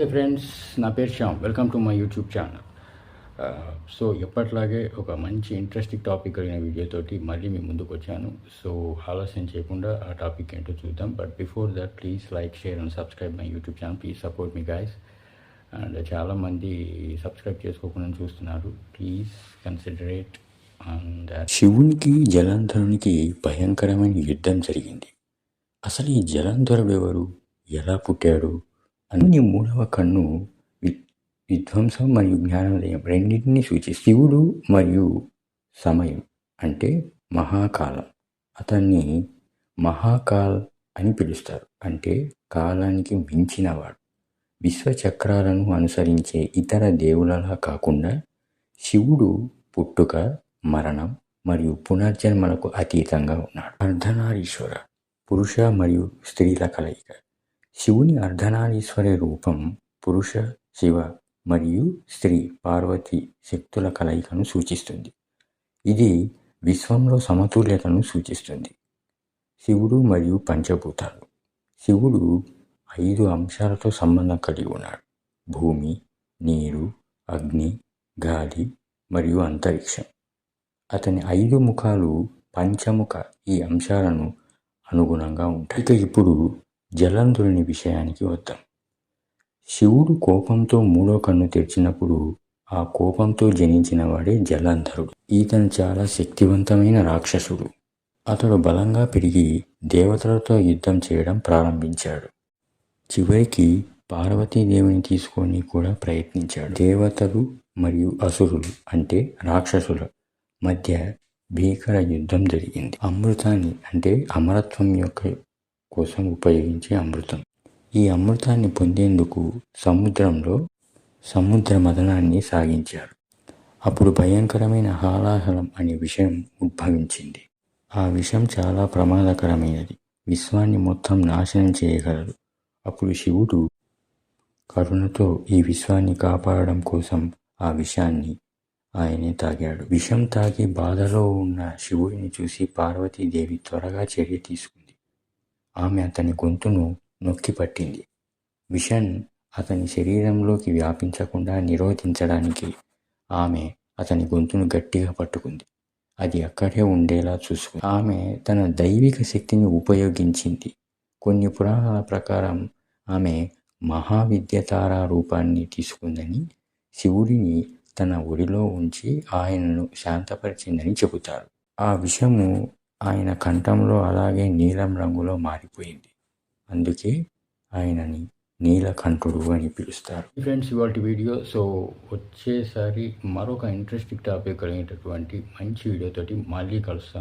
హే friends నా పేరు Shyam. Welcome to my YouTube channel so ఎప్పట్లాగే ఒక మంచి ఇంట్రెస్టింగ్ టాపిక్ కలిగిన వీడియోతోటి మళ్ళీ మీ ముందుకు వచ్చాను. సో ఆలస్యం చేయకుండా ఆ టాపిక్ ఏంటో చూద్దాం. But before that please like share and subscribe my YouTube channel please support me guys and చాలామంది సబ్స్క్రైబ్ చేసుకోకుండా చూస్తున్నారు. ప్లీజ్ కన్సిడరేట్ అండ్ శివునికి జలంధరునికి భయంకరమైన యుద్ధం జరిగింది. అసలు ఈ జలంధరుడు ఎవరు? ఎలా పుట్టాడు? అన్ని మూడవ కన్ను వి విధ్వంసం మరియు జ్ఞానోదయం రెండింటినీ సూచి శివుడు మరియు సమయం అంటే మహాకాలం. అతన్ని మహాకాల్ అని పిలుస్తారు. అంటే కాలానికి మించినవాడు. విశ్వచక్రాలను అనుసరించే ఇతర దేవులలా కాకుండా శివుడు పుట్టుక మరణం మరియు పునర్జన్మలకు అతీతంగా ఉన్నాడు. అర్ధనారీశ్వర పురుష మరియు స్త్రీల కలయిక. శివుని అర్ధనారీశ్వరి రూపం పురుష శివ మరియు స్త్రీ పార్వతి శక్తుల కలయికను సూచిస్తుంది. ఇది విశ్వంలో సమతుల్యతను సూచిస్తుంది. శివుడు మరియు పంచభూతాలు. శివుడు ఐదు అంశాలతో సంబంధం కలిగి ఉన్నాడు. భూమి నీరు అగ్ని గాలి మరియు అంతరిక్షం. అతని ఐదు ముఖాలు పంచముఖ ఈ అంశాలను అనుగుణంగా ఉంటాయి. ఇక ఇప్పుడు జలంధరుని విషయానికి వద్దాం. శివుడు కోపంతో మూడో కన్ను తెరిచినప్పుడు ఆ కోపంతో జనించిన వాడే జలంధరుడు. ఈతను చాలా శక్తివంతమైన రాక్షసుడు. అతడు బలంగా పెరిగి దేవతలతో యుద్ధం చేయడం ప్రారంభించాడు. చివరికి పార్వతీదేవిని తీసుకొని కూడా ప్రయత్నించాడు. దేవతలు మరియు అసురులు అంటే రాక్షసుల మధ్య భీకర యుద్ధం జరిగింది. అమృతాన్ని అంటే అమరత్వం యొక్క కోసం ఉపయోగించే అమృతం. ఈ అమృతాన్ని పొందేందుకు సముద్రంలో సముద్ర మదనాన్ని సాగించారు. అప్పుడు భయంకరమైన హాలాహలం అనే విషయం ఉద్భవించింది. ఆ విషయం చాలా ప్రమాదకరమైనది. విశ్వాన్ని మొత్తం నాశనం చేయగలదు. అప్పుడు శివుడు కరుణతో ఈ విశ్వాన్ని కాపాడడం కోసం ఆ విషాన్ని ఆయనే తాగాడు. విషం తాగి బాధలో ఉన్న శివుడిని చూసి పార్వతీదేవి త్వరగా చర్య తీసుకుంది ఆమె అతని గొంతును నొక్కి పట్టింది. విషన్ అతని శరీరంలోకి వ్యాపించకుండా నిరోధించడానికి ఆమె అతని గొంతును గట్టిగా పట్టుకుంది. అది అక్కడే ఉండేలా చూసుకుంది. ఆమె తన దైవిక శక్తిని ఉపయోగించింది. కొన్ని పురాణాల ప్రకారం ఆమె మహావిద్యతార రూపాన్ని తీసుకుందని శివుడిని తన ఒడిలో ఉంచి ఆయనను శాంతపరిచిందని చెబుతారు. ఆ విషము ఆయన కంఠంలో అలాగే నీలం రంగులో మారిపోయింది. అందుకే ఆయనని నీలకంఠుడు అని పిలుస్తారు. ఫ్రెండ్స్ ఇవాళ వీడియో. సో వచ్చేసారి మరొక ఇంట్రెస్టింగ్ టాపిక్ కలిగినటువంటి మంచి వీడియోతోటి మళ్ళీ కలుస్తాను